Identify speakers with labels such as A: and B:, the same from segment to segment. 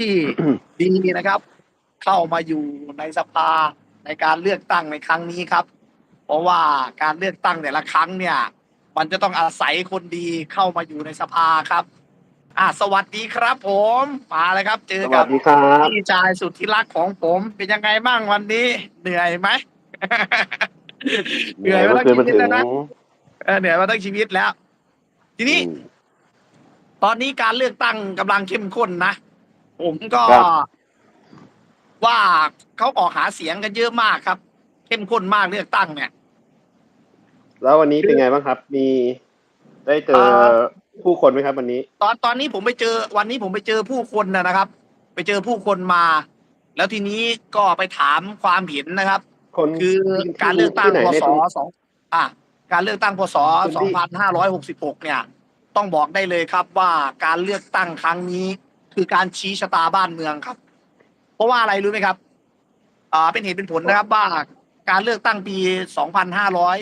A: ที่ดีนะครับ เข้ามาอยู่ในสภาในการเลือกตั้งในครั้งนี้ครับ เพราะว่าการเลือกตั้งแต่ละครั้งเนี่ย มันจะต้องอาศัยคนดีเข้ามาอยู่ในสภาครับ อะสวัสดีครับ ผมมาเลยครับ เจอ
B: ส
A: กั
B: วั
A: บ
B: สดีครับ
A: พี่ชายสุดที่รักของผม เป็นยังไงบ้างวันนี้ เหนื่อยไหม เหนื่อยมา
B: เมื่
A: ทั้
B: องคืน
A: ชี
B: มาถึง
A: วิตแล้วนะเออเหนื่อยมาทั้งชีวิตแล้ว ทีนี้
B: อืม
A: ตอนนี้การเลือกตั้งกำลังเข้มข้นนะ ผมก็
B: ครับ
A: ว่าเขาออกหาเสียงกันเยอะมากครับ เข้มข้นมากเลือกตั้งเนี่ย
B: แล้ววันนี้เป็นไงบ้างครับ มีได้เจอ
A: เอ่อ
B: ผู้คนไหมครับวันนี้
A: ตอนตอนนี้ผมไปเจอวันนี้ผมไปเจอผู้คนนะนะครับ ไปเจอผู้คนมา แล้วทีนี้ก็ไปถามความเห็นนะครับ
B: คน
A: คือ
B: ที่
A: การเลือกตั้ง
B: ที่ไหน
A: พ
B: ใน
A: ศสองอะการเลือกตั้งพศ
B: พื้น
A: สอ
B: ที่
A: งพันห้าร้อยหกสิบหกเนี่ย ต้องบอกได้เลยครับว่าการเลือกตั้งครั้งนี้ คือการชี้ชะตาบ้านเมืองครับ เพราะว่าอะไรรู้ไหมครับ อ่าเป็นเหตุเป็นผลนะครับว่าการเลือกตั้งปีสองพันห้าร้อย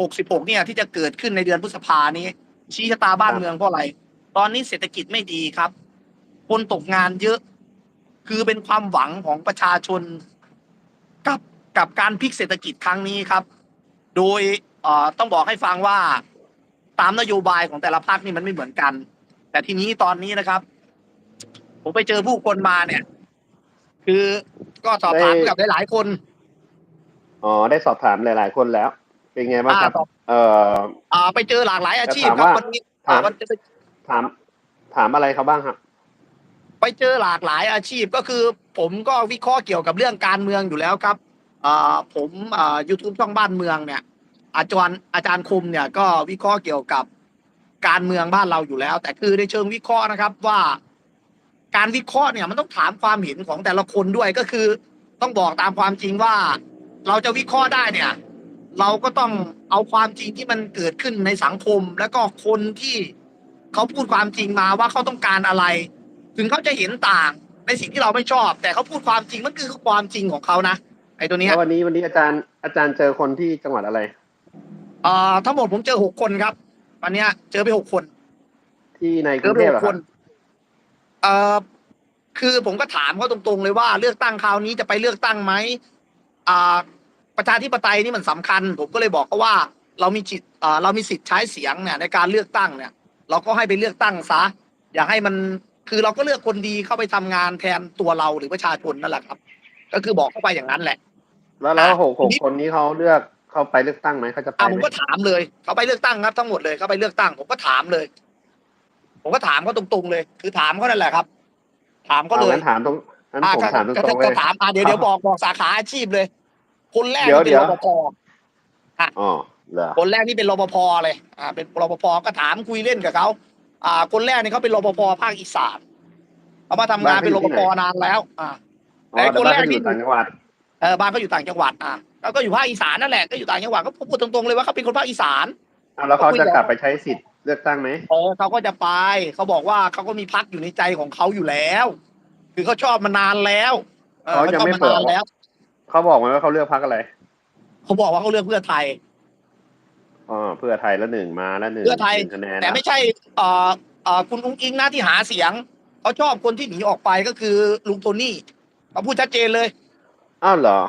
A: หกสิบหกเนี่ย ที่จะเกิดขึ้นในเดือนพฤษภานี้ ชี้ชะตาบ้านเมืองเพราะอะไร ตอนนี้เศรษฐกิจไม่ดีครับ คนตกงานเยอะ คือเป็นความหวังของประชาชนกับกับการพลิกเศรษฐกิจครั้งนี้ครับ โดยเอ่อต้องบอกให้ฟังว่าตามนโยบายของแต่ละพรรคนี่มันไม่เหมือนกัน แต่ทีนี้ตอนนี้นะครับ ผมไปเจอผู้คนมาเนี่ย คือก็สอบถาม
B: ได้
A: กับหลายๆคน
B: อ๋อ ได้สอบถามหลาย ๆ คนแล้ว เป็นไงบ้างครับ
A: อ่าสอบ
B: เอ่อ
A: อ่าไปเจอหลากหลายอาชีพ
B: แต่
A: ครั
B: ถาม
A: บ
B: ว่า
A: วันนี้
B: ถาม
A: อ่าวันจะไป
B: ถาม ถามอะไรเขาบ้างครับ
A: ไปเจอหลากหลายอาชีพก็คือ ผมก็วิเคราะห์เกี่ยวกับเรื่องการเมืองอยู่แล้วครับอ่าผมอ่า YouTube ช่องบ้านเมืองเนี่ย อาจารย์อาจารย์คมเนี่ยก็วิเคราะห์เกี่ยวกับการเมืองบ้านเราอยู่แล้ว แต่คือในเชิงวิเคราะห์นะครับว่า การวิเคราะห์เนี่ยมันต้องถามความเห็นของแต่ละคนด้วยก็คือ ต้องบอกตามความจริงว่า เราจะวิเคราะห์ได้เนี่ย เราก็ต้องเอาความจริงที่มันเกิดขึ้นในสังคม แล้วก็คนที่เขาพูดความจริงมาว่าเขาต้องการอะไร ถึงเขาจะเห็นต่างในสิ่งที่เราไม่ชอบ แต่เขาพูดความจริงมันคือความจริงของเขานะไอ้ตัวเนี้ย
B: แล้ววันนี้วันนี้อาจารย์อาจารย์เจอคนที่จังหวัดอะไร
A: เอ่อทั้งหมดผมเจอหกคนครับวันเนี้ยเจอไปหกคน
B: ที่ในก
A: เจ
B: รุ
A: องไป
B: เท
A: ห
B: พเหร
A: ก
B: อ
A: ค
B: ครั
A: น
B: บ
A: เอ่อคือผมก็ถามเขาตรงๆเลยว่าเลือกตั้งคราวนี้จะไปเลือกตั้งไหมอ่าประชาธิปไตยนี่มันสำคัญ ผมก็เลยบอกเขาว่าเรามีจิตอ่าเรามีสิทธิ์ใช้เสียงเนี่ยในการเลือกตั้งเนี่ย เราก็ให้ไปเลือกตั้งซะอย่าให้มันคือเราก็เลือกคนดีเข้าไปทำงานแทนตัวเราหรือประชาชนนั่นแหละครับ ก็คือบอกเข้าไปอย่างนั้นแหละ
B: แล้วแล้ว
A: อะ
B: หกหก
A: ทีนี้
B: คนนี้เขาเลือกเขาไปเลือกตั้งไหมเขาจะไป
A: อ่า
B: ไห
A: ผมมก็ถามเลยเขาไปเลือกตั้งครับทั้งหมดเลยเขาไปเลือกตั้ง ผมก็ถามเลย ผมก็ถามเขาตรงๆเลย คือถามเขานั่นแหละครับ ถามเขา
B: เอา
A: เลย
B: งั้นถามตรงงั้น
A: อ่า
B: ผม
A: ก็
B: ถามต
A: ก็
B: รงๆเล
A: ก็
B: ย
A: ถามอ่าเดี๋ยวเดี๋ยวบอกบอกสาขาอาชีพเลย คนแรก
B: เดี๋ยว
A: นี่เป็น
B: เดี๋
A: ร
B: ยว
A: ปภ
B: อ๋อเหรอ
A: คนแรกนี่เป็นรปภเลยอ่าเป็นรปภก็ถามคุยเล่นกับเขาอ่า คนแรกนี่เขาเป็นรปภภาคอีสานเขามาทำงานเป็นรปภนานแล้ว อ่า
B: อ๋อแต่
A: คน
B: บ้าน
A: แรก
B: เขาอ
A: ที่
B: ยู่ต่างจังหวัด
A: เออบ้านเขาอยู่ต่างจังหวัดอ่าแล้วก็อยู่ภาคอีสานนั่นแหละก็อยู่ต่างจังหวัดก็พูดตรงๆเลยว่าเขาเป็นคนภาคอีสาน
B: อะแล้วเขา
A: คุย
B: จะ
A: กับ
B: กลับไปใช้สิทธิ์ เลือกตั้งไหม
A: เออเขาก็จะไปเขาบอกว่าเขาก็มีพักอยู่ในใจของเขาอยู่แล้ว คือเขาชอบมานานแล้วออ
B: เขายังไม่
A: ชอบ
B: เปิด
A: นานแล้ว
B: เขาบอกไหมว่าเขาเลือกพรรคอะไร
A: เขาบอกว่าเขาเลือกเพื่อไทย
B: อ๋อเพื่อไทยแล้วหนึ่งมาแล้วหนึ่ง
A: เพื่อไทย
B: หนึ่งคะแนน
A: แต่ไม่ใช่เอ่อเอ่อคุณอุ้งอิงนะที่หาเสียงเขาชอบคนที่หนีออกไปก็คือลุงโทนี่เขาพูดชัดเจนเลย
B: อ้าวเหรอ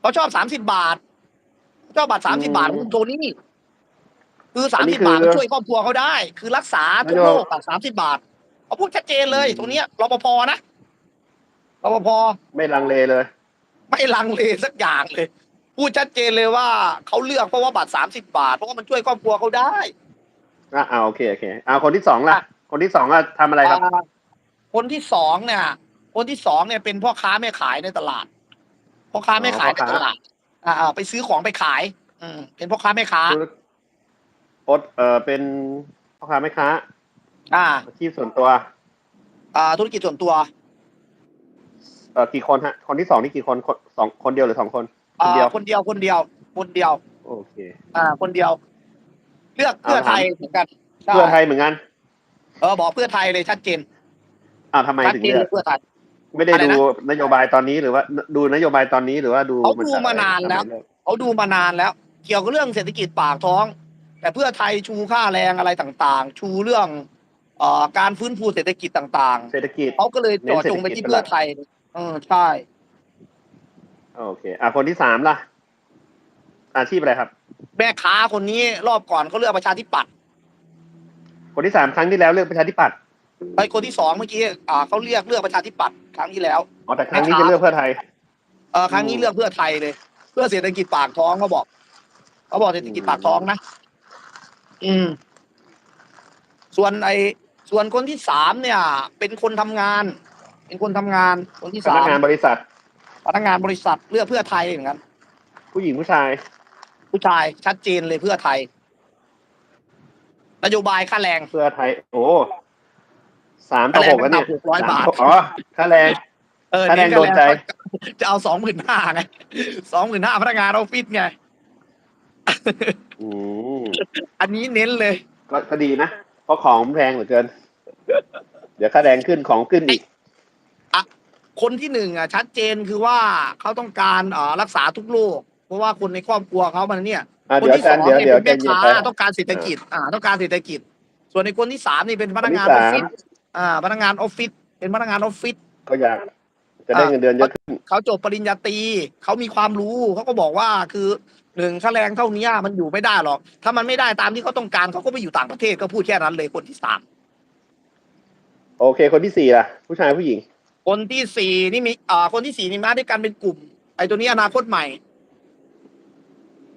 A: เขาชอบสามสิบบาทเขาชอบบัตรสามสิ
B: อื
A: บ
B: ม
A: บาทของลุงโทนี่ คือ
B: อั
A: สาม
B: นนี้
A: สิบบาท
B: คือ
A: มันช่วยครอบครัวเขาได้ คือรักษาทุก
B: นโย
A: โรคสามสิบบาทเขาพูดชัดเจนเลย
B: อืม
A: ตรงเนี้ยรปภนะรปภ
B: ไม่ลังเลเลย
A: ไม่ลังเลสักอย่างเลย พูดชัดเจนเลยว่าเขาเลือกเพราะว่าบัตรสามสิบบาท เพราะว่ามันช่วยครอบครัวเขาได้
B: อะอ่าโอเคโอเคอ่าคนที่สองล่ะ คนที่สองอะทำอะไรครับ
A: อ่าคนที่สองเนี่ย คนที่สองเนี่ยเป็นพ่อค้าแม่ขายในตลาดพ่อค้าแม่ขายในตลาด อ่าอ่าไปซื้อของไปขาย อืมเป็นพ่อค้าแม่ค้า
B: ธุร โอดเออเป็นพ่อค้าแม่ค้า
A: อ่า
B: อาชีพส่วนตัว
A: อ่าธุรกิจส่วนตัว
B: เออกี่คนฮะ คนที่สองนี่กี่คนคนสองคนเดียวหรือสองคนคน
A: อ่า
B: เดียว
A: คนเดียวคนเดียว คนเดียว
B: โอเค
A: อ่า คนเดียว เลือกเพื่อไทยเหมือนกันใช่
B: เพื่อไทยเหมือนกัน
A: เออบอกเพื่อไทยเลยชัดเจน
B: อ้าวทำไม
A: ชัด
B: ถึง
A: เจน
B: เลื
A: เล
B: อก
A: ยเพื่อไทย
B: ไม่ได้
A: อะไร
B: ดู
A: นะ
B: นโยบายตอนนี้หรือว่าดูนโยบายตอนนี้หรือว่าดู
A: เขา
B: มัน
A: ดู
B: จาก
A: มานานแล้ว
B: ทำไมเก
A: เขาดูมานานแล้ว เกี่ยวกับเรื่องเศรษฐกิจปากท้อง แต่เพื่อไทยชูค่าแรงอะไรต่างๆ ชูเรื่องเอ่อการฟื้นฟูเศรษฐกิจต่าง
B: เศรษฐกิจ
A: ๆเขาก็เลยเจาะจงไปที่เพื่อไทย เออใช่
B: โอเค อะคนที่สามล่ะ อาชีพอะไรครับ
A: แม่ค้าคนนี้รอบก่อนเขาเลือกประชาธิปัตย์
B: คนที่สามครั้งที่แล้วเลือกประชาธิปัตย์
A: ไอ้คนที่สองเมื่อกี้อ่าเขาเรียกเลือกประชาธิปัตย์ครั้งที่แล้ว
B: อ๋อแต่ครั้งนี้จะเลือกเพื่อไทย
A: เออครั้งนี้เลือกเพื่อไทยเลย เพื่อเศรษฐกิจปากท้องเขาบอกเขาบอกเศรษฐกิจปากท้องนะ อืม ส่วนไอ้ส่วนคนที่สามเนี่ย เป็นคนทำงาน เป็นคนทำงาน คนที่
B: พ
A: สา
B: นัก
A: ม
B: งานบริษัท
A: พนักงานบริษัทเลือกเพื่อไทยเหมือนกัน
B: ผู้หญิงผู้ชาย
A: ผู้ชายชัดเจนเลยเพื่อไทย นโยบายค่าแรง
B: เพื่อไทย โอ้สามต่อหกแล้วเนี่ย
A: หกร้อยบาท
B: อ๋อค่าแรง
A: เออ
B: ค่าแรงโดนใจ
A: จะเอาสองหมื่นห้าไงสองหมื่นห้าพนักงานออฟฟิศไง
B: อืม
A: อันนี้เน้นเลย
B: ก็ก็ดีนะ เพราะของแพงเหลือเกิน เดี๋ยวค่าแรงขึ้นของขึ้นอีก
A: คนที่หนึ่งอะชัดเจนคือว่าเขาต้องการเอ่อรักษาทุกโรคเพราะว่าคนในครอบครัวเขามันเนี่ย
B: อะ
A: คน
B: เดี๋ยว
A: ที่
B: อา
A: ส
B: จา
A: อ
B: รงย์เดี๋ยว
A: เนี่ย
B: เดี๋ยว
A: เป็น
B: ใจ
A: แม่
B: เย็น
A: ค้า
B: ไป
A: ต้องการเศรษฐกิจอ่าต้องการเศรษฐกิจ ส่วนในคนที่สามนี่เป็นพนักงาน
B: คน
A: อ
B: ที่
A: อฟ
B: สาม
A: ฟิศอ่าพนักงานออฟฟิศเป็นพนักงานออฟฟิศ
B: ก็อยากจะได้เงินเดือนเยอะขึ้น
A: เขาจบปริญญาตรีเขามีความรู้เขาก็บอกว่าคือ หนึ่งค่าแรงเท่านี้มันอยู่ไม่ได้หรอก ถ้ามันไม่ได้ตามที่เขาต้องการเขาก็ไปอยู่ต่างประเทศก็พูดแค่นั้นเลยคนที่สาม
B: โอเค คนที่สี่ล่ะ ผู้ชายผู้หญิง
A: คนที่สี่นี่มีอ่าคนที่สี่นี่มาด้วยกันเป็นกลุ่ม ไอ้ตัวนี้อนาคตใหม่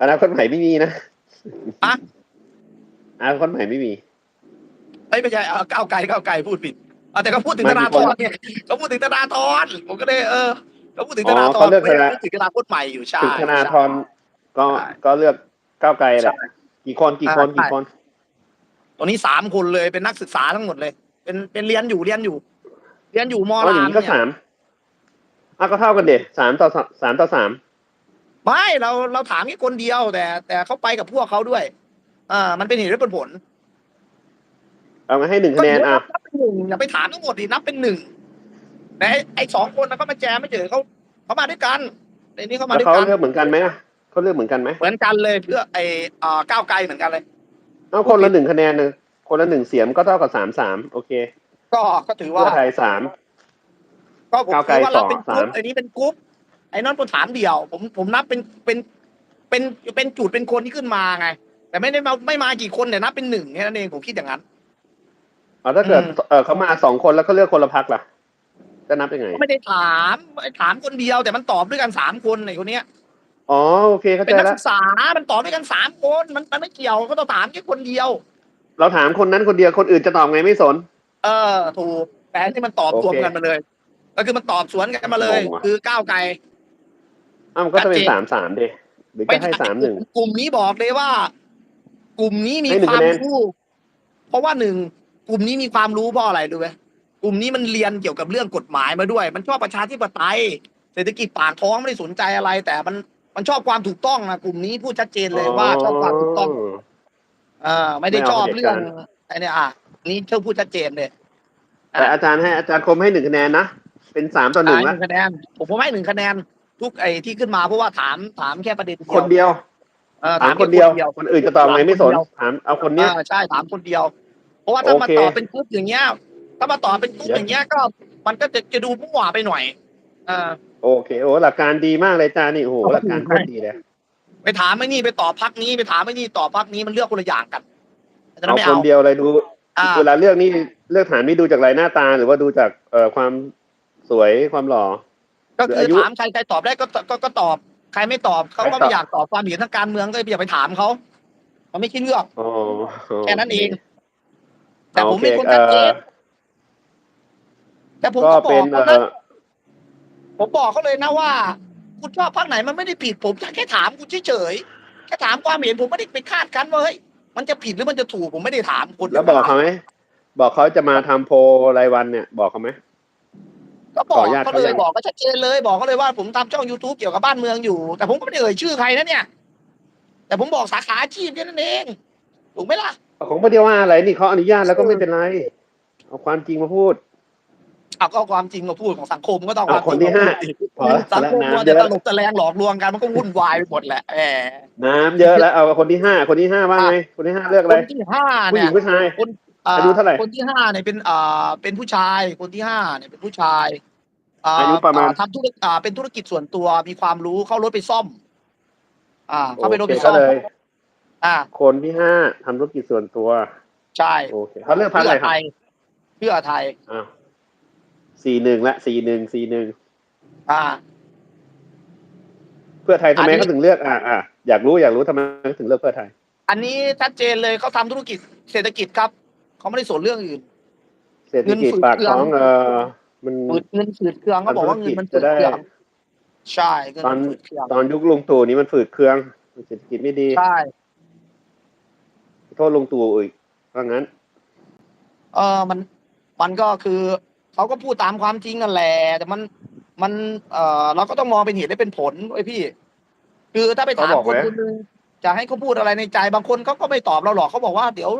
B: อนาคตใหม่ไม่มีนะ
A: อะ
B: อนาคตใหม่ไม่มี
A: เอ้ยไม่ใช่เอาก้าวไกลก้าวไกลพูดผิดเอาแต่ก็พูดถึง
B: ไม่
A: ธ
B: มี
A: นาธรเนี่ยเขาพูดถึงธนาธรผมก็เลยเออเขาพูดถึงธนาธ
B: อ๋อ
A: ร
B: เขาเลือก
A: ไม่ได้
B: ธนา
A: พูดถึงอนาคตใหม่อยู่ใช่
B: ถึงธนาธร
A: ใช่
B: ก็
A: ใช่
B: ก็เลือกก้าวไกลแหละกี่คนกี่คน
A: ใช่
B: กี่คน
A: ตัวนี้สามคนเลยเป็นนักศึกษาทั้งหมดเลย เป็นเป็นเรียนอยู่เรียนอยู่ เรียนอยู่ม
B: อ๋อ
A: รา
B: อย่าง
A: ม
B: นี้ก็
A: เนี่ย
B: สามอะก็เท่ากันเด็สามต่อสามสามต่อสาม
A: ไม่เราเราถามแค่คนเดียวแต่ แต่เขาไปกับพวกเขาด้วย อ่า มันเป็นเหตุและเป็นผล
B: เอามาให้หนึ่งคะแนนอะ
A: นับเป็นหนึ่งอย่าไปถามทั้งหมดดินับเป็นหนึ่งแต่ไอ้ไอ้สองคนนะเขามาแจมไม่เจอเขาเขามาด้วยกันในนี้เขามา
B: แล้ว
A: ด้วย
B: เขา
A: กัน
B: เลือกเหมือนกันไหมอะ เขาเลือกเหมือนกันไหม
A: เหมือนกันเลยเพื่อไอ้อ่าก้าวไกลเหมือนกันเลย
B: เอาคนละหนึ่งคะแนนหนึ่งคนละหนึ่งเสียงก็เท่ากับสามสามโอเค
A: ก็ก็ถือว่า
B: เพื่อไทยสาม
A: ก็ผม
B: ก้าวไกล
A: ถือว่าเราเป็น
B: สอง
A: กรุ๊ป
B: สาม
A: ไอ้นี้เป็นกรุ๊ปไอ้นั่นเป็นฐานเดียว ผมผมนับเป็นเป็นเป็นเป็นจุดเป็นคนที่ขึ้นมาไง แต่ไม่ได้มาไม่มากี่คนแต่นับเป็นหนึ่งแค่นั้นเองผมคิดอย่างนั้น
B: เอาถ้าเกิด
A: อืม
B: เออเขามาสองคนแล้วเขาเลือกคนละพักล่ะจะนับยังไง
A: ก็ไม่ได้ถามถามคนเดียวแต่มันตอบด้วยกันสามคนไอ้คนเนี้ย
B: อ๋อโอเคเข้า
A: เป็น
B: ใจ
A: นัก
B: แล้ว
A: ศึกษา มันตอบด้วยกันสามคน มันมันไม่เกี่ยวก็ต้องถามแค่คนเดียว
B: เราถามคนนั้นคนเดียวคนอื่นจะตอบไงไม่สน
A: เออ ถูก แต่อันที่มันตอบ
B: โอเค
A: รวมกันมาเลย ก็คือมันตอบสวนกันมาเลย
B: งงว่ะ
A: คือก้าวไกล
B: อ้าวมันก็จะเป็น
A: ชัดเจน
B: สามสามเดหรือจะให้สามหนึ่ง
A: กลุ่มนี้บอกเลยว่า กลุ่มนี้มี
B: ให้หนึ่
A: ค
B: ง
A: วาม
B: คะแนน
A: รู้ เพราะว่าหนึ่งกลุ่มนี้มีความรู้เพราะอะไรรู้ไหมกลุ่มนี้มันเรียนเกี่ยวกับเรื่องกฎหมายมาด้วย มันชอบประชาธิปไตย เศรษฐกิจปากท้องไม่ได้สนใจอะไร แต่มัน มันชอบความถูกต้องนะกลุ่มนี้พูดชัดเจนเลยว่าชอบความถูกต้องเออไม่ได้
B: ไม่เอา
A: ชอบ
B: เผด็จ
A: เรื่อง
B: การ
A: ไอ้เนี่ยอะนี่เธอพูดชัดเจนเลย
B: แต่อาจารย์ให้อาจารย์คมให้หนึ่งคะแนนนะเป็นสามต่อหนึ่ง
A: อ่า
B: ละ
A: หนึ่งคะแนนผมผมให้หนึ่งคะแนน ทุกไอ้ที่ขึ้นมาเพราะว่าถามถามแค่ประเด็น
B: คนเดียว
A: เออ
B: ถาม
A: แค
B: นเดียว คนอื่นจะตอบไงไม่สนถามเอาคนเนี้ย
A: เออใช่ถามคนเดียว เพราะว่าถ้ามา
B: โอเค
A: ตอบเป็นกรุ๊ปอย่างเงี้ย ถ้ามาตอบเป็นกรุ๊ป
B: เดี๋ยว
A: อย่างเงี้ยก็มันก็จะจะดูมั่วไปหน่อยเออ
B: โอเคโอ้หลักการดีมากเลยอาจารย์นี่โอ้โหหลักการโคตรดีเลย
A: ไปถามไอ้นี่ไปตอบพักนี้ไปถามไอ้นี่ตอบพักนี้มันเลือกคนละอย่างกันฉะนั้น
B: เอา
A: ไม่
B: ค
A: เอา
B: นเดียวเลยดู
A: อ่า
B: เวลาเลือกนี่เลือกฐานนี่ดูจากไรหน้าตา หรือว่าดูจากเอ่อความสวยความหล่อ
A: ก็คือ
B: หรืออายุ
A: ถามใครใครตอบได้ก็ก็ก็ตอบ ใครไม่ตอบเขาก็
B: ใครตอบ
A: ไม่อยากตอบความเห็นทางการเมืองก็อย่าไปถามเขาเขาไม่คิดเลือก
B: อ๋อ
A: แค่นั้นเอง แต่ผม
B: โอเค
A: เป็นคน
B: เอ่
A: ชัดเจ
B: อน
A: แต่ผม
B: ก็
A: ก็บอ
B: เป็
A: ก
B: น
A: เขา
B: เอ่
A: นะ
B: อ
A: ผมบอกเขาเลยนะว่า คุณชอบพักไหนมันไม่ได้ผิดผมแค่ถามคุณเฉยๆแค่ถามความเห็นผมไม่ได้ไปคาดกันว่าเฮ้ยมันจะผิดหรือมันจะถูกผมไม่ได้ถามคุณ
B: แล้วบอกเขาไหมบอกเขาจะมาทำโพลรายวันเนี่ย บอกเขาไหม
A: ก็บ
B: ข
A: อ
B: อกอนุญาต
A: เขาเล
B: เขายั
A: ย
B: ง
A: บอกก็ชัดเจนเลย บอกเขาเลยว่าผมทำช่อง youtube เกี่ยวกับบ้านเมืองอยู่ แต่ผมก็ไม่ได้เอ่ยชื่อใครนะเนี่ย แต่ผมบอกสาขาอาชีพแค่นั้นเองถูกไหมล่ะ
B: ของประเดียวว่าอะไรนี่เขาอนุญาตแล้วก็ไม่เป็นไรเอาความจริงมาพูด
A: เอาก็เอาความจริงมาพูดของสังคมก็ต้องเอา
B: เอา
A: ความ
B: คน
A: จริ
B: ที่
A: ง
B: ห้าพอ
A: สัง
B: แล้ว
A: คมมัว
B: น้ำเย
A: แต่
B: อะ
A: ตลกตะแลงหลอกลวงกันมันก็วุ่นวายไปหมดแหละแหม
B: น้ำเยอะแล้วเอาคนที่ห้าคนที่ห้าว่าไงคนที่ห้าเลือก
A: ค
B: อะไร
A: นที่ห้า
B: ผู้ห
A: เนี่
B: ญิ
A: ย
B: งผู้ชายอายุเท่าไหร่
A: คนที่ห้าเนี่ยเป็นอ่าเป็นผู้ชายคนที่ห้าเนี่ยเป็นผู้ชายอ่
B: อายุประมาณ
A: อ่ทำธุรกิจอ่าเป็นธุรกิจส่วนตัวมีความรู้เข้ารถไปซ่อม อ่า เข้าไปรถ
B: โอ
A: ไป
B: เค
A: ซ่
B: ก็
A: อม
B: เลย
A: อ่า
B: คนที่ห้าทำธุรกิจส่วนตัว
A: ใช่
B: โอเคเขาเลือกพักอะไร
A: เพื่อ
B: ครั
A: ไท
B: บ
A: ยเพื่อไทย
B: อ้าว สี่หนึ่งละสี่หนึ่งสี่หนึ่ง
A: อ่า
B: เพื่อไทยทำไม
A: อันนี้
B: เขาถึงเลือก อ่าอ่าอยากรู้อยากรู้ทำไมเขาถึงเลือกเพื่อไทย
A: อันนี้ชัดเจนเลยเขาทำธุรกิจเศรษฐกิจครับเขาไม่ได้สนเรื่องอื่น
B: เศรษฐกิจ
A: เงินฝืด
B: ปาก
A: เครื่อง
B: ท้องเออมัน
A: ฝืดเงินฝืดเครื่องเขาบอกว่าเงินมันฝื
B: จะ
A: ด
B: ได้
A: เครื่องใช่เงิน
B: ตอน
A: มันฝืดเครื่อง
B: ตอนยุคลุงตู่นี้มันฝืดเครื่องเศรษฐกิจไม่ดี
A: ใช่
B: โทษลุงตู่อีกเพราะงั้น
A: เออมันมันก็คือ เขาก็พูดตามความจริงนั่นแหละแต่มันมันเออเราก็ต้องมองเป็นเหตุและเป็นผลไว้ยพี่ คือถ้าไปถาม
B: เขาบอก
A: คน
B: ไหม
A: คนหนึงจะให้เขาพูดอะไรในใจบางคนเขาก็ไม่ตอบเราหรอกเขาบอกว่า เดี๋ยว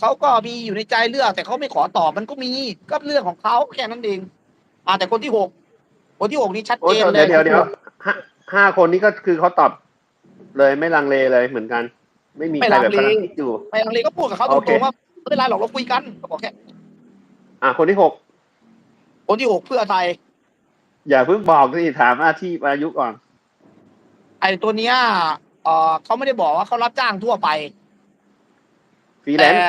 A: เขาก็มีอยู่ในใจเลือก แต่เขาไม่ขอตอบมันก็มีก็เรื่องของเขาแค่นั้นเองอ่าแต่คนที่หกคนที่หกนี่ชัด
B: โอ้
A: เจนเล
B: เดี๋ย
A: ยว
B: เดี๋ยวเดี๋ยวห้าห้าคนนี้ก็คือเขาตอบเลยไม่ลังเลเลยเหมือนกัน ไม่มีใครแบบกำลังคิดอยู่
A: ไม่ลังเลก็พูดกับเขาต
B: โอเค
A: รงๆว่าไม่เป็นไรหรอกเราคุยกันก็บอกแค่
B: อะคนที่หก
A: คนที่หกเพื่อไทย
B: อย่าเพิ่งบอกสิถามอาชีพอายุก่อน
A: ไอ้ตัวเนี้ยเออเขาไม่ได้บอกว่าเขารับจ้างทั่วไป
B: ฟรีแล
A: แต่
B: นซ์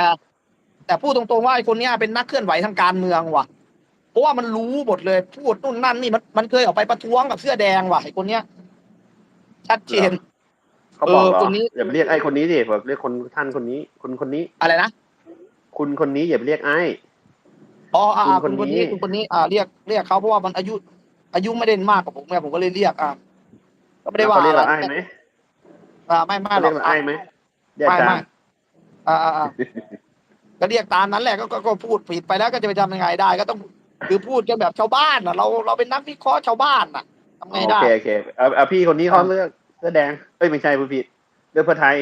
A: แต่พูดตรงๆว่าไอ้คนเนี้ยเป็นนักเคลื่อนไหวทางการเมืองว่ะ เพราะว่ามันรู้หมดเลยพูดนู่นนั่นนี่มันมันเคยออกไปประท้วงกับเสื้อแดงว่ะไอ้คนเนี้ย ชัดเจน
B: เขาบอกเหร
A: เออ
B: อ
A: คนนี้
B: อย่าไปเรียกไอ้คนนี้ดิแบบเรียกคนท่านคนนี้ คนคนนี้
A: อะไรนะ
B: คุณคนนี้อย่าไปเรียกไอ้
A: อ๋ออ่า
B: คุ
A: คุณ
B: ณ
A: ค
B: คนนนี้
A: นี้คุณคนนี้อ่าเรียกเรียกเขาเพราะว่ามันอายุ อายุไม่ได้มากกว่าผมไงผมก็เลยเรียกอ่าก็ไม่ได้ว่า
B: เขาเรียก
A: อะไร
B: เราไอ้ไหม
A: อ่าไม่ไม่
B: เขา
A: หร
B: เรี
A: อยก
B: กเราไอ้ไหมเรียก
A: ไม่
B: อาจาร
A: ไม่
B: ย์
A: อ่าอ่าอ่าก็เรียกตามนั้นแหละก็ก็ก็พูดผิดไปแล้วก็จะไปทำยังไงได้ ก็ต้องคือพูดกันแบบชาวบ้านอะ เราเราเป็นนักวิเคราะห์ชาวบ้านอะทำไง
B: โอ
A: ได้
B: เคโอเคเอาเอาพี่คนนี้เขาเลือกเสื้อแดงเอ้ยไม่ใช่ผู้ผิดเลือกเพื่อไทย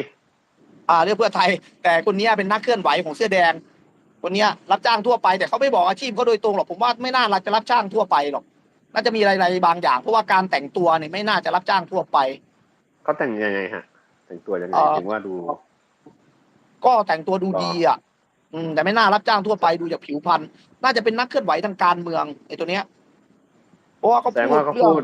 A: อ่าเรื่องเพื่อไทย แต่คนเนี้ยเป็นนักเคลื่อนไหวของเสื้อแดง คนเนี้ยรับจ้างทั่วไปแต่เขาไม่บอกอาชีพเขาโดยตรงหรอกผมว่าไม่น่าจะรับจ้างทั่วไปหรอกน่าจะมีอะไรๆบางอย่าง เพราะว่าการแต่งตัวเนี่ยไม่น่าจะรับจ้างทั่วไป
B: เขาแต่งยังไงฮะ แต่งตัวยังไง
A: เอ่อ
B: ถึงว่าดู
A: ก็แต่งตัวดูดีอะ อืม แต่ไม่น่ารับจ้างทั่วไปดูจากผิวพรรณน่าจะเป็นนักเคลื่อนไหวทางการเมืองไอ้ตัวเนี้ยเพราะว่าเขา
B: แสดง
A: พูด
B: ว่าเขา
A: เรื่อ
B: พู
A: ง
B: ด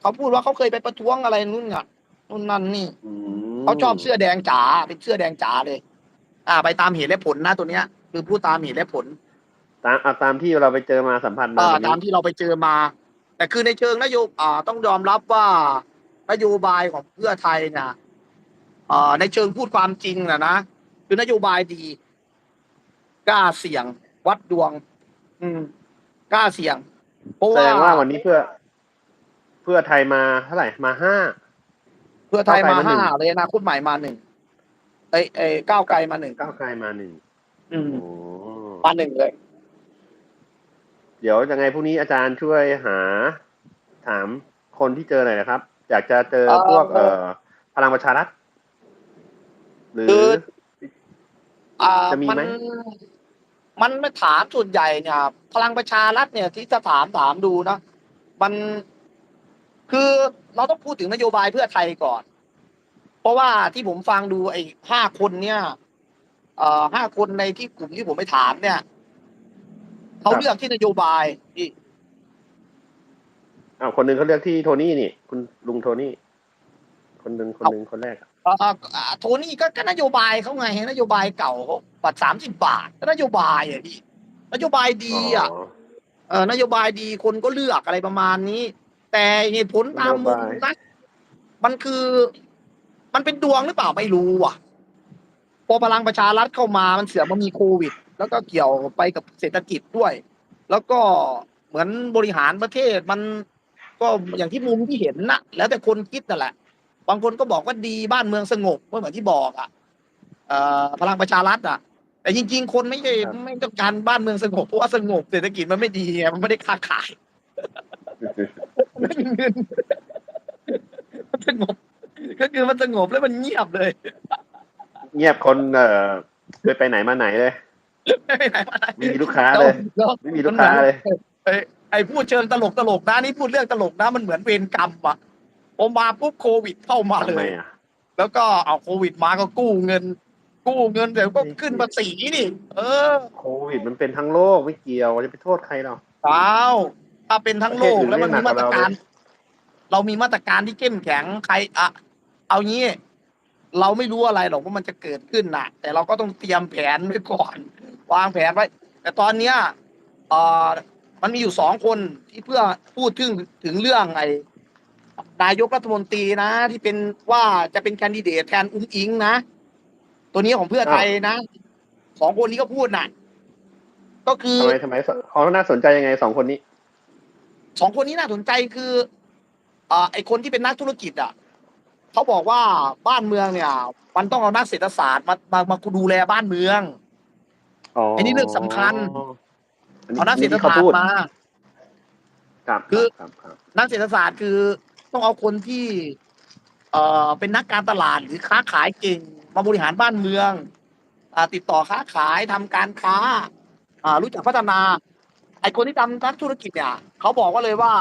A: เขาพูดว่าเขาเคยไปประท้วงอะไรนู่นน่ะนู่นนั่นนี่
B: อืม
A: เขาชอบเสื้อแดงจ๋าเป็นเสื้อแดงจ๋าเลย อ่า ไปตามเหตุและผลนะตัวเนี้ย คือพูดตามเหตุและผล
B: ตามเอาตามที่เราไปเจอมาสัมผัสมา
A: อ่า
B: วัน
A: ตาม
B: นี้
A: ที่เราไปเจอมา แต่คือในเชิงนโยบอ่าต้องยอมรับว่านโยบายของเพื่อไทยเนี่ยอ่าในเชิงพูดความจริงนะนะคือนโยบายดีกล้าเสี่ยงวัดดวง อืมกล้าเสี่ยง เพราะ
B: แส
A: ว่า
B: ดงว่าวันนี้เพื่อ เพื่อไทยมาเท่าไหร่มาห้า
A: เพื่อไทยมา
B: ก้าวไกลมาหนึ่
A: ห้าง เลยอนาคตใหม่มาหนึ่งเอ้ยเอ้ยก้าวไกลมาหนึ่ง
B: ก้าวไกลมาหนึ่ง
A: อืม
B: โอ้
A: มาหนึ่งเลย
B: เดี๋ยวยังไงพรุ่งนี้อาจารย์ช่วยหา ถามคนที่เจอหน่อยนะครับ อยากจะเจอ
A: เอ่อ
B: พวก เอ่อ พลังประชารัฐหรือ
A: คืออ่า
B: จะมี
A: มัน
B: ไหม
A: มันไม่ถามส่วนใหญ่เนี่ย พลังประชารัฐเนี่ยที่จะถามถามดูนะ มันคือเราต้องพูดถึงนโยบายเพื่อไทยก่อน เพราะว่าที่ผมฟังดูไอ้ห้าคนเนี่ย เอ่อห้าคนในที่กลุ่มที่ผมไปถามเนี่ยเขาเลือกที่นโยบายที่
B: อ้าวคนหนึ่งเขาเลือกที่โทนี่นี่ คุณลุงโทนี่ คนหนึ่งคนหนึ่งคนแรกอะ
A: เอ่อเอ่ออ่าโทนี่ก็ก็นโยบายเขาไงนโยบายเก่าเขาบัตรสามสิบบาทก็นโยบายอะพี่นโยบายดีอะ เออนโยบายดีคนก็เลือกอะไรประมาณนี้ แต่เหตุผลตามมุม
B: นโยบาย
A: นะมันคือ มันเป็นดวงหรือเปล่าไม่รู้อะ พอพลังประชารัฐเข้ามามันเสือกมามีโควิด แล้วก็เกี่ยวไปกับเศรษฐกิจด้วย แล้วก็เหมือนบริหารประเทศมันก็อย่างที่มุมที่เห็นนะแล้วแต่คนคิดนั่นแหละ บางคนก็บอกว่าดีบ้านเมืองสงบก็เหมือนที่บอกอะเอ่อพลังประชารัฐอะ แต่จริง ๆ คนไม่ใช่ไม่ต้องการบ้านเมืองสงบเพราะว่าสงบเศรษฐกิจมันไม่ดีไงมันไม่ได้ค้าขายไม่มีเงินมันสงบก็คือมันสงบแล้วมันเงียบเลย
B: เงียบคนเอ่อไปไปไหนมาไหนเลย
A: ไม่ไปไหนมาไหน
B: ไม่มีลูกค้าเลย
A: แล้ว
B: ไม่มีลูกค้าเลย
A: ไอ้ไอ้พูดเชิงตลกตลกนะนี่พูดเรื่องตลกนะมันเหมือนเวรกรรมอะพอมาปุ๊บโควิดเข้ามาเล
B: ทำไม
A: ย
B: อะ
A: แล้วก็เอาโควิดมาก็กู้เงิน กู้เงินเดี๋ยวก็ขึ้นภาษีนี่เออ
B: โควิดมันเป็นทั้งโลกไม่เกี่ยวจะไปโทษใครหรอก
A: เปล่าถ้าเป็นทั้งโลก
B: ประเทศอื่น
A: แล้วมันมี
B: ไม่หนัก
A: มาตร
B: กว่า
A: การ
B: เราเลย
A: เรามีมาตรการที่เข้มแข็งใครอะเอางี้ เราไม่รู้อะไรหรอกว่ามันจะเกิดขึ้นนะแต่เราก็ต้องเตรียมแผนไว้ก่อน วางแผนไว้ แต่ตอนเนี้ยเอ่อมันมีอยู่สองคนที่เพื่อพูดถึงถึงเรื่องไอ้นายกรัฐมนตรีนะ ที่เป็นว่าจะเป็นแคนดิเดตแทนอุ้งอิงนะ ตัวนี้ของเพื่อไทยนะสองคนนี้ก็พูดน่ะ ก็คือ
B: ทำไมทำไมเขาน่าสนใจยังไงสองคนนี้
A: สองคนนี้น่าสนใจคืออ่าไอคนที่เป็นนักธุรกิจอะ เขาบอกว่าบ้านเมืองเนี่ย มันต้องเอานักเศรษฐศาสตร์มามามาดูแลบ้านเมือง
B: อ๋อ
A: ไอ้นี่เรื่องสำคัญ
B: อันนี้
A: เอานักเศรษฐ
B: ที่เขา
A: ศาสต
B: พูด
A: ร์มา
B: ครับ
A: คือ
B: ครับครับ
A: นักเศรษฐศาสตร์คือต้องเอาคนที่ เอ่อเป็นนักการตลาดหรือค้าขายเก่ง มาบริหารบ้านเมืองอ่าติดต่อค้าขายทำการค้า อ่า รู้จักพัฒนา ไอคนที่ทำนักธุรกิจเนี่ยเขาบอกว่าเลยว่า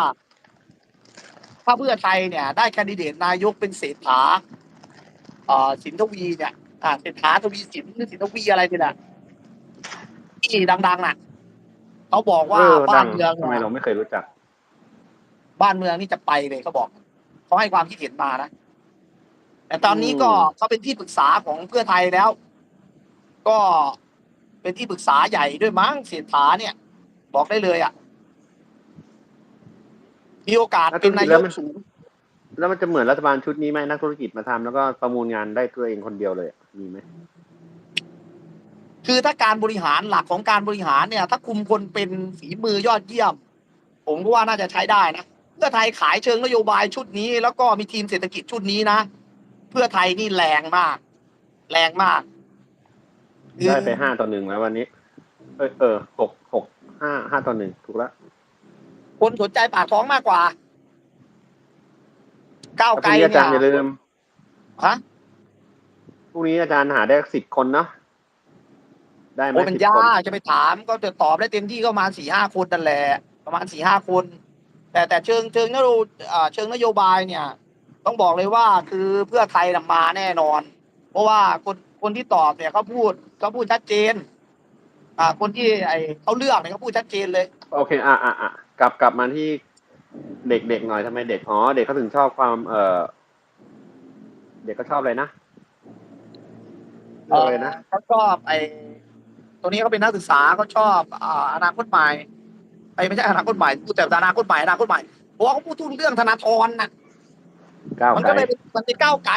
A: ถ้าเพื่อไทยเนี่ย ได้แคนดิเดตนายกเป็นเศรษฐาเอ่อสินทวีเนี่ยอ่าเศรษฐาทวีสินหรือสินทวีอะไรเนี่ยนะที่ดังๆน่ะเขาบอกว่า
B: เออ
A: บ้า
B: ดั
A: น
B: ง
A: เมือง
B: ทำไม
A: เนี่ย
B: เราไม่เคยรู้จัก
A: บ้านเมืองนี่จะไปเลยเขาบอกเขาให้ความคิดเห็นมานะแต่ตอนนี้ก็
B: อืม
A: เขาเป็นที่ปรึกษาของเพื่อไทยแล้ว ก็เป็นที่ปรึกษาใหญ่ด้วยมั้งเศรษฐาเนี่ย บอกได้เลยอะ มีโอกาสเป็นนายกสูง
B: แล้วมันจะเหมือนรัฐบาลชุดนี้ไหมนักธุรกิจมาทำแล้วก็ประมูลงานได้ตัวเองคนเดียวเลยอะมีไหม
A: คือถ้าการบริหารหลักของการบริหารเนี่ย ถ้าคุมคนเป็นฝีมือยอดเยี่ยม ผมก็ว่าน่าจะใช้ได้นะเพื่อไทยขายเชิงนโยบายชุดนี้ แล้วก็มีทีมเศรษฐกิจชุดนี้นะเพื่อไทยนี่แรงมาก แรงมากคือ
B: ได้ไปห้าต่อหนึ่งแล้ววันนี้ เออเออหกหกห้าห้าต่อหนึ่งถูกแล้ว
A: คนสนใจปากท้องมากกว่า ก้าว
B: แล้วพ
A: ไกล
B: รุ่งนี้อา
A: เนี่
B: จารย์อย่ายลืม
A: ฮะ
B: พรุ่งนี้อาจารย์หาได้สิบคนเนาะได้ไหม
A: โอ้มัน
B: สิบ
A: ยา
B: คน
A: กจะไปถามก็จะตอบได้เต็มที่ก็ประมาณสี่ห้าคนนั่นแหละประมาณสี่ห้าคน แต่แต่เชิงเชิงนโยอ่าเชิงนโยบายเนี่ย ต้องบอกเลยว่าคือเพื่อไทยน่ะมาแน่นอน เพราะว่าคนคนที่ตอบเนี่ยเขาพูดเขาพูดชัดเจน อ่า คนที่ไอเขาเลือกเนี่ยเขาพูดชัดเจนเลย
B: โอเค อะอะอะ กลับกลับมาที่เด็กเด็กหน่อยทำไมเด็กอ๋อเด็กเขาถึงชอบความ เออเด็กก็ชอบอะไรนะเรื่องอะไรนะ
A: เขาชอบไอ้ตัวนี้เขาเป็นนักศึกษาเขาชอบอ่าอนาคตใหม่ไอ้ไม่ใช่อนาคตใหม่พูดแต่อนาคตใหม่อนาคตใหม่เพราะว่าเขาพูดทุกเรื่องธนาธรน่ะ
B: ก้าว
A: มัน
B: ไกล
A: ก็เลยเป็นมันเป็นก้าวไกล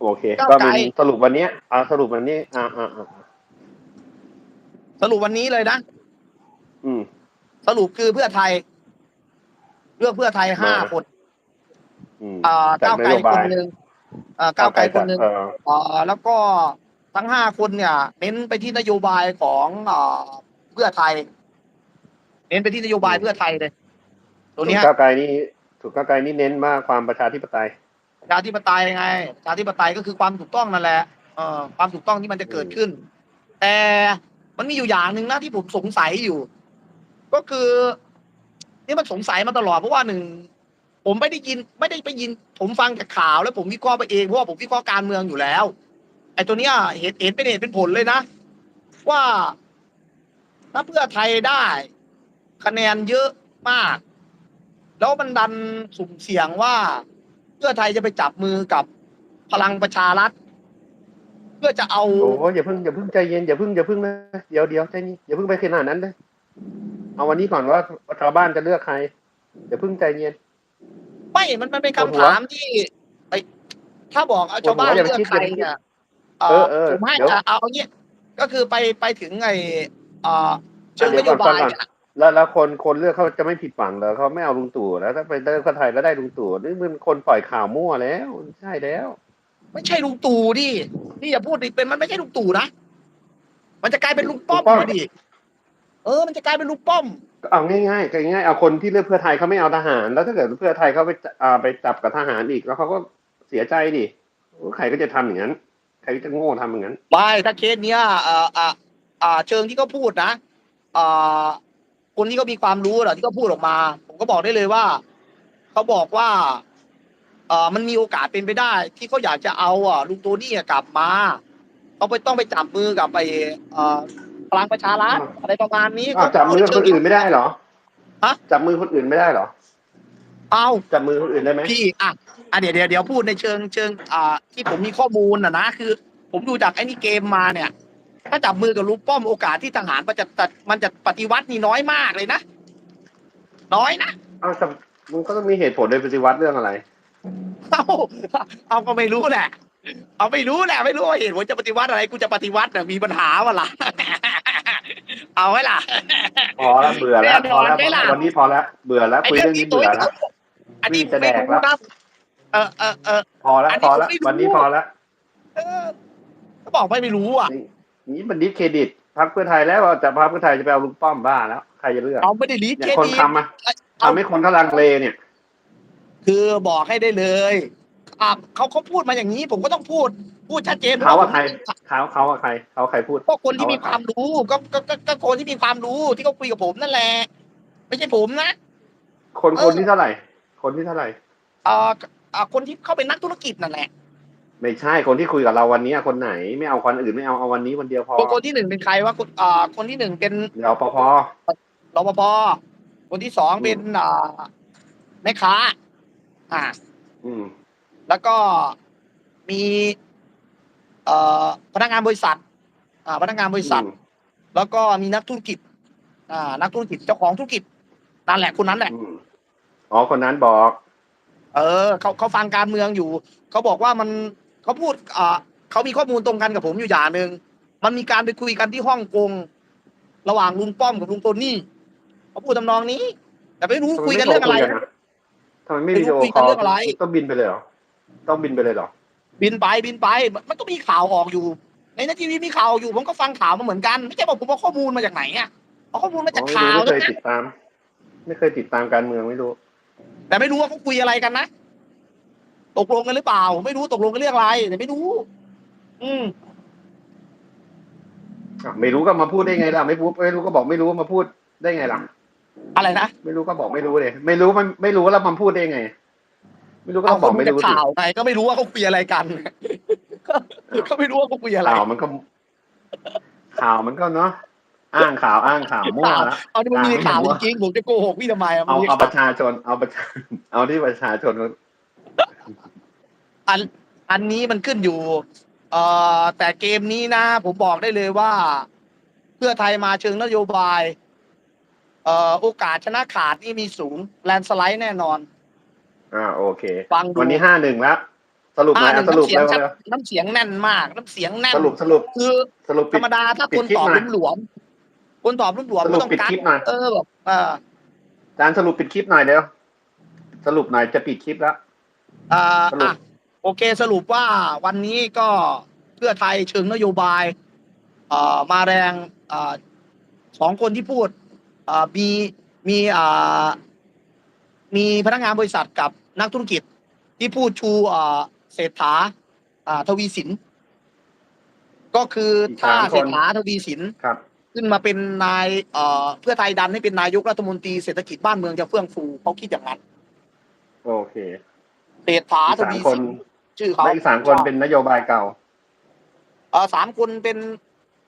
B: โอเค
A: ก้าว
B: ก็
A: ไกล
B: เป็นสรุปวันเนี้ยอ่าสรุปวันนี้อ่าอ่าอ่า
A: สรุปวันนี้เลยนะ
B: อืม
A: สรุปคือเพื่อไทย เลือกเพื่อไทยห้า
B: มา
A: คน
B: อืม
A: อ่า
B: จาก
A: ก้าวนไกล
B: โย
A: ค
B: บานย
A: หนึ่งอ่าก้าวไกลคนหนึ่ง
B: เออ
A: อ่าแล้วก็ทั้งห้าคนเนี่ย เน้นไปที่นโยบายของอ่าเพื่อไทย เน้นไปที่นโยบายเพื่อไทยเลยตัวเนี้ย
B: ถูกก้าวไกลนี่ถูกก้าวไกลนี่เน้นมากความประชาธิปไตย
A: ประชาธิปไตยไงประชาธิปไตยก็คือความถูกต้องนั่นแหละเอ่อความถูกต้องที่มันจะเกิดขึ้น แต่มันมีอยู่อย่างหนึ่งนะที่ผมสงสัยอยู่ ก็คือนี่มันสงสัยมาตลอดเพราะว่าหนึ่งผมไม่ได้ยินไม่ได้ไปยิน ผมฟังจากข่าวแล้วผมวิเคราะห์ไปเองเพราะว่าผมวิเคราะห์การเมืองอยู่แล้ว ไอ้ตัวเนี้ยเห็นเห็นเป็นเหตุเป็นผลเลยนะ ว่าถ้าเพื่อไทยได้ คะแนนเยอะมาก แล้วมันดันสุ่มเสี่ยงว่า เพื่อไทยจะไปจับมือกับพลังประชารัฐเพื่อจะเอา
B: โอ้อย่าเพิ่งอย่าเพิ่งใจเย็นอย่าเพิ่งอย่าเพิ่งนะเดี๋ยวเดี๋ยวใจนี่อย่าเพิ่งไปขนาดนั้นเลย เอาวันนี้ก่อนว่าชาวบ้านจะเลือกใครอย่าเพิ่งใจเย็น
A: ไม่ มันมันเป็น
B: ปวดหั
A: คำ
B: ว
A: ถามที่ไอถ้าบอกเอาชาวบ้าน
B: ปวดหัวอย่าไป
A: เลือก
B: คิด
A: ใคร
B: อย่าไปคิด
A: เนี่ย
B: เออเออ
A: ผมให้
B: เดี๋ยว
A: อะเอาเอาเงี้ยก็คือไปไปถึงไอเอ่อเชิงน
B: เดี๋ยว
A: โย
B: ก่อน
A: บาย
B: ฟังก่อน
A: เนี่ย
B: แล้วแล้วคนคนเลือกเขาจะไม่ผิดหวังเหรอเขาไม่เอาลุงตู่แล้วถ้าไปเลือกเพื่อไทยแล้วได้ลุงตู่นี่มันคนปล่อยข่าวมั่วแล้วใช่แล้ว
A: ไม่ใช่ลุงตู่ดินี่อย่าพูดดิเป็นมันไม่ใช่ลุงตู่นะมันจะกลายเป็นลุงป้อม
B: ลุงป้อม
A: มาดิ เออมันจะกลายเป็นลุงป้อม
B: ก็เอาง่ายๆก็ง่ายๆเอาคนที่เลือกเพื่อไทยเขาไม่เอาทหาร แล้วถ้าเกิดเพื่อไทยเขาไปจอ่าไปจับกับทหารอีก แล้วเขาก็เสียใจดิโอ้ใครก็จะทำอย่างนั้นใครก็จะโง่ทำอย่างนั้น
A: ไม่ถ้าเคสเนี้ยเอ่ออ่าอ่าเชิงที่เขาพูดนะอ่าคนที่เขามีความรู้เหรอที่เขาพูดออกมา ผมก็บอกได้เลยว่าเขาบอกว่าเอ่อมันมีโอกาสเป็นไปได้ ที่เขาอยากจะเอาอะลุงโทนี่กลับมาเขาไปต้องไปจับมือกับไปเอ่อ พลังประชารัฐอะไรประมาณนี้
B: อ้าวจับมือคนอื่นไม่ได้เหรอ
A: ฮะ
B: จับมือคนอื่นไม่ได้เหรอ
A: เอา
B: จับมือคนอื่นได้ไหม
A: พี่อะอะเดี๋ยวเดี๋ยวเดี๋ยวพูดในเชิงเชิงอ่าที่ผมมีข้อมูลนะนะคือ ผมดูจากไอ้นี่เกมมาเนี่ย ถ้าจับมือกับลุงป้อมโอกาสที่ทหารมันจะตัดมันจะปฏิวัตินี่น้อยมากเลยนะน้อยนะ
B: เอาแต่มันก็ต้องมีเหตุผลโดยปฏิวัติเรื่องอะไร
A: เอาเอาก็ไม่รู้แหละ เอาไม่รู้แหละไม่รู้ว่าเหตุผลจะปฏิวัติอะไรกูจะปฏิวัติน่ะมีปัญหาวะล่ะ เอาไว้ล่ะ
B: พอแล้วเบื่อแล้ว
A: แน่น
B: พ
A: อ
B: อนแล้ว
A: ไหมล่ะ
B: วันนี้พอแล้วเบื่อแล้วคุยเรื่องนี้เบื่อแล้ว
A: อันนี้
B: วิ่งจะแดก
A: ไม่รู้
B: แล้ว
A: นะเออเออเออ
B: พอแล้ว
A: อันนี้
B: พอแล้ว
A: ผมไม่รู้
B: วันนี้พอแล้ว
A: เออเขาบอกไม่ไม่รู้อะ
B: นี่นี่มันดิสเครดิตพรรคเพื่อไทยแล้วว่าจะพรรคเพื่อไทยจะไปเอาลุงป้อมบ้าแล้วใครจะเลือก
A: เอาไม่ได้ลีด
B: เนี่
A: เค
B: ยคน
A: ดี
B: ทำอะทำให้คนเขาลังเลเนี่ย
A: คือบอกให้ได้เลย อะเขาเขาพูดมาอย่างนี้ ผมก็ต้องพูด พูดชัดเจน
B: เขาว่าใคร
A: พะ
B: เขาเขาอะใครเขาใครพูด
A: ก็คนที่มี
B: เขาว่า
A: ความรู้ก็ก็ก็ก็คนที่มีความรู้ที่เขาคุยกับผมนั่นแหละไม่ใช่ผมนะ
B: คน
A: เออ
B: คนที่เท่าไหร่ คนที่เท่าไหร่
A: เอ่อเอ่อคนที่เขาเป็นนักธุรกิจนั่นแหละ
B: ไม่ใช่คนที่คุยกับเราวันนี้คนไหนไม่เอาคนอื่นไม่เอาเอาวันนี้วันเดียวพอ
A: คนคนที่หนึ่งเป็นใครวะคนเอ่อคนที่หนึ่งเป็น
B: เดี๋ยวปภ
A: รปภคนที่สองเป็นเอ่อแม่ค้า อ่า
B: อืม
A: แล้วก็มีเอ่อพนักงานบริษัทอ่าพนักงานบริษัท
B: อืม
A: แล้วก็มีนักธุรกิจอ่านักธุรกิจเจ้าของธุรกิจนั่นแหละคนนั้นแหละ
B: อืมอ๋อคนนั้นบอก
A: เออเขาเขาฟังการเมืองอยู่เขาบอกว่ามันเขาพูดอ่าเขามีข้อมูลตรงกันกับผมอยู่อย่างหนึ่งมันมีการไปคุยกันที่ฮ่องกงระหว่างลุงป้อมกับลุงโทนี่เขาพูดทำนองนี้ แต่ไม่รู้
B: ทำไม
A: คุยกัน
B: ไม่
A: เรื่องอะไร
B: โทคุย
A: นะ
B: ทำไมไม่
A: ไม่
B: วิ
A: รู้
B: ดีโอ
A: คุย
B: ค
A: กัน
B: อล
A: เรื่องอะไร
B: ต้องบินไปเลยเหรอ ต้องบินไปเลยเหรอ
A: บินไปบินไป มันก็มีข่าวออกอยู่ ในนาทีวีมีข่าวอยู่ผมก็ฟังข่าวมาเหมือนกัน ไม่ใช่บอกผมเอาข้อมูลมาจากไหนอะเอาข้อมูลมาจาก
B: อ๋อ
A: ข่าว
B: ไม่เคย
A: นะ
B: ติดตาม ไม่เคยติดตามการเมืองไม่รู้
A: แต่ไม่รู้ว่าเขาคุยอะไรกันนะตกลงกันหรือเปล่า ไม่รู้ตกลงกันเรื่องอะไรแต่ไม่รู้ อืม
B: อะไม่รู้ก็มาพูดได้ไงล่ะไม่พูดไม่รู้ก็บอกไม่รู้มาพูดได้ไงล่ะ
A: อะไรนะ
B: ไม่รู้ก็บอกไม่รู้เลยไม่รู้มันไม่รู้แล้วมันพูดได้ไง ไม่รู้ก็
A: เอา
B: ต้องบอกไม่
A: จาก
B: รู้สิ
A: ข่าวไงก็ไม่รู้ว่าเขาคุยอะไรกัน ก็ไม่รู้ว่าเขาคุยอะไร
B: ข่าวมันก็ ข่าวมันก็เนาะอ้างข่าวอ้างข่าวมั่วแล้ว
A: เอาที่มันมี
B: อ่า
A: ข่าว
B: ไม่
A: จ
B: รู้
A: ริงๆผมจะโกหกพี่ทำไมอะมัน
B: เอา
A: มี
B: เอาป
A: ข่าว
B: ระชาชน เอาประชาเอาที่ประชาชน
A: อันอันนี้มันขึ้นอยู่ เอ่อแต่เกมนี้นะผมบอกได้เลยว่า เพื่อไทยมาเชิงนโยบาย เอ่อโอกาสชนะขาดนี่มีสูงแลนสไลด์แน่นอน
B: อ่าโอเค
A: ฟังดู
B: วันนี้ห้าหนึ่งแล้วสรุปหน่อย
A: อ่าห
B: อะ
A: นึ่ง
B: สรุป
A: น้ำเสียง
B: เร็ว
A: ชัด
B: เร็ว
A: น้ำเสียงแน่นมาก น้ำเสียงแน่น
B: สรุปสรุป
A: คือ
B: สรุป
A: ธ
B: ปิ
A: ร
B: ด
A: รมดาถ้า
B: ปิ
A: ค
B: ด
A: น
B: คลิป
A: ตอบ
B: หน่อย
A: หลวมๆคนตอบหลวม
B: ส
A: ๆ
B: รุ
A: ไม่
B: ป
A: ต้อง
B: ปิด
A: การ
B: คลิปหน่อย
A: เออแบบเออ
B: อาจารย์สรุปปิดคลิปหน่อยเร็วสรุปหน่อยจะปิดคลิปแล้ว
A: อ่า
B: สรุป
A: อะโอเคสรุปว่าวันนี้ก็เพื่อไทยเชิงนโยบายเอ่อมาแรงเอ่อสองคนที่พูดเอ่อมีมีอ่า มีพนักงานบริษัทกับนักธุรกิจที่พูดชูเอ่อเศรษฐาอ่าทวีสิน ก็คือถ้า
B: อีกสามคน
A: เศรษฐาทวีสิน
B: ครับ
A: ขึ้นมาเป็นนายเอ่อเพื่อไทยดันให้เป็นนายกรัฐมนตรีเศรษฐกิจบ้านเมืองจะเฟื่องฟูเขาคิดอย่างนั้น
B: โอเค
A: เศรษฐา
B: อีก
A: ท
B: สาม
A: วี
B: ค
A: สิ
B: น
A: นชื่อเขา
B: และอีกสามคนเป็นนโยบายเก่า
A: เออสามคนเป็น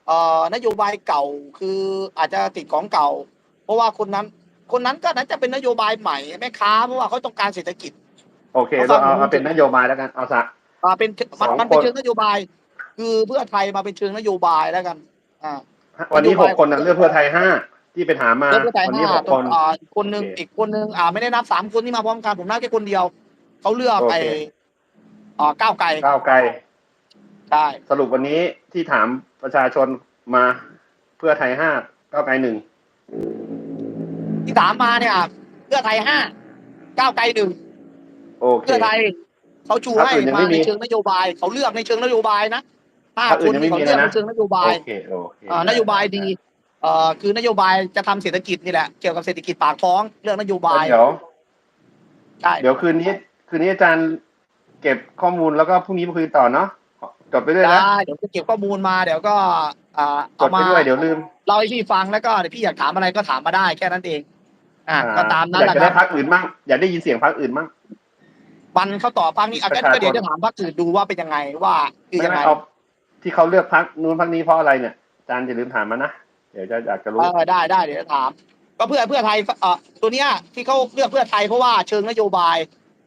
A: เอ่อนโยบายเก่าคืออาจจะติดของเก่า เพราะว่าคนนั้น คนนั้นก็น่าจะเป็นนโยบายใหม่แม่ค้าเพราะว่าเขาต้องการเศรษฐกิจ
B: โอเค
A: เขาฟั
B: เรา
A: ง
B: เอาเอาเป็นนโยบายแล้วกันเอาสะ
A: อ่าเป็นมัน
B: สอง
A: มันเป็น
B: คน
A: เชิงนโยบาย คือเพื่อไทยมาเป็นเชิงนโยบายแล้วกัน อ่า
B: วันนี้
A: นโย
B: ห
A: บาย
B: กคนนะเลือกเพื่อไทยห้าที่ไปถามมา
A: แล้วเพื่อไทย
B: วันนี้
A: ห้า
B: หกคน
A: อ่าอีกคนนึง
B: โอเค
A: อีกคนนึงอ่า ไม่ได้นับสามคนที่มาพร้อมกันผมนับแค่คนเดียวเขาเลือก
B: โอเค
A: ไอ้อ่าก้าวไกล
B: ก้าวไกล
A: ใช่
B: สรุปวันนี้ที่ถามประชาชนมาเพื่อไทยห้าก้าวไกลหนึ่ง
A: ที่สามมาเนี่ยเพื่อไทยห้าก้าวไกลหนึ่ง
B: โอเค
A: เพื่อไทยเขาชู
B: พรรค
A: ให้
B: อื่นยัง
A: มา
B: ไม่มี
A: ในเชิงนโยบายเขาเลือกในเชิงนโยบายนะห้า
B: พรรคอื่
A: คน
B: นยังไม่
A: ที่เขา
B: มี
A: เลือก
B: เลยนะ
A: ในเชิงนโยบาย
B: โอเคโอเค
A: อ่านโยบายดีเอ่อคือนโยบายจะทำเศรษฐกิจนี่แหละ เกี่ยวกับเศรษฐกิจปากท้องเรื่องนโยบาย
B: เดี๋ยว
A: ใช่
B: เดี๋ยวคืนนี้คืนนี้อาจารย์เก็บข้อมูลแล้วก็พรุ่งนี้มาคุยต่อเนาะจดไปด้วยนะ
A: ได้เดี๋ยวจะเก็บข้อมูลมาเดี๋ยวก็ อ่า
B: จ
A: เอา
B: ดไป
A: มา
B: ด้วยเดี๋ยวลืม
A: เล่าให้พี่ฟังแล้วก็เดี๋ยวพี่อยากถามอะไรก็ถามมาได้แค่นั้นเอง อ่าก็ตามนั้น
B: อยา
A: แห
B: ก
A: ละ
B: จะ
A: ค
B: ได้
A: รับ
B: พักอื่นมั่งอยากได้ยินเสียงพักอื่นมั่ง
A: วันเขาต่อฟังนี่อา
B: ประ
A: จาร
B: ชาชน
A: ย์ก็เดี๋ยวจะถามพรรคอื่นดูว่าเป็นยังไงว่าคือ
B: ไม่
A: ยังไง
B: ไม่เอาที่เขาเลือกพักนู้นพักนี้เพราะอะไรเนี่ยอาจารย์อย่าลืมถามมานะ เดี๋ยวจะอยากจะรู้
A: เออได้ได้เดี๋ยวจะถาม ก็เพื่อเพื่อไทยเอ่อตัวเนี้ยที่เขาเลือกเพื่อไทยเพราะว่าเชิงนโยบาย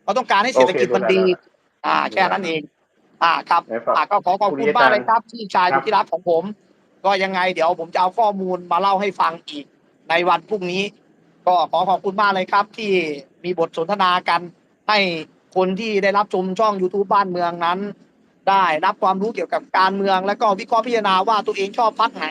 A: เขาต้องการให้เศรษฐกิจมันดี อ่า แค่นั้นเอง อ่าครับ
B: ไหนฝาก
A: อ่าก็ขอขอบคุณมากเลยครับที่ชาย
B: ครับ
A: ที่รักของผม ก็ยังไงเดี๋ยวผมจะเอาข้อมูลมาเล่าให้ฟังอีกในวันพรุ่งนี้ ก็ขอขอบคุณมากเลยครับ ที่มีบทสนทนากัน ให้คนที่ได้รับชมช่อง YouTube บ้านเมืองนั้น ได้รับความรู้เกี่ยวกับการเมือง แล้วก็วิเคราะห์พิจารณาว่าตัวเองชอบพักไหน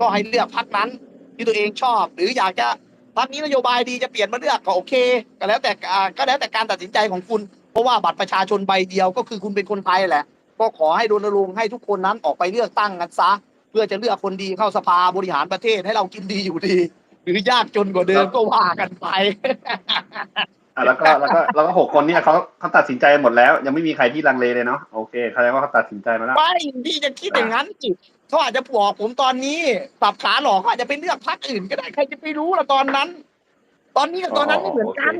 A: ก็ให้เลือกพักนั้น ที่ตัวเองชอบ หรืออยากจะพักนี้นโยบายดีจะเปลี่ยนมาเลือกก็โอเค ก็แล้วแต่ก็แล้วแต่การตัดสินใจของคุณ เพราะว่าบัตรประชาชนใบเดียวก็คือคุณเป็นคนไทยแหละ ก็ขอให้รณรงค์ให้ทุกคนนั้นออกไปเลือกตั้งกันซะ พื่อจะเลือกคนดีเข้าสภาบริหารประเทศให้เรากินดีอยู่ดี หรือยากจนกว่าเดิมก็ว่ากันไป
B: อะแล้วก็แล้วก็แล้วก็หกคนเนี่ยเขาเขาตัดสินใจหมดแล้ว ยังไม่มีใครที่ลังเลเลยเนาะโอเคแสดงว่าเขาตัดสินใจมาแล้ว
A: ไม่ที่จะคิดอย่างนั้นจิเขาอาจจะบอกผมตอนนี้สับขาหลอกเขาอาจจะไปเลือกพรรคอื่นก็ได้ใครจะไปรู้ละตอนนั้น ตอนนี้กับตอนนั้นไม่เหมือนกัน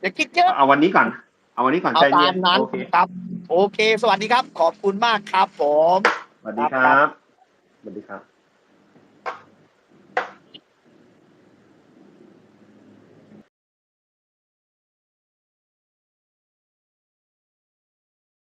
A: อย่าคิดเยอะ
B: เอาวันนี้ก่อนเอาวันนี้ก่อน
A: เอา
B: ใจ
A: ตา
B: เย็น
A: มนั้น
B: โอเค
A: ครับ โอเค สวัสดีครับ ขอบคุณมากครับ ผม
B: สวัสดีครับ สวัสดีครับ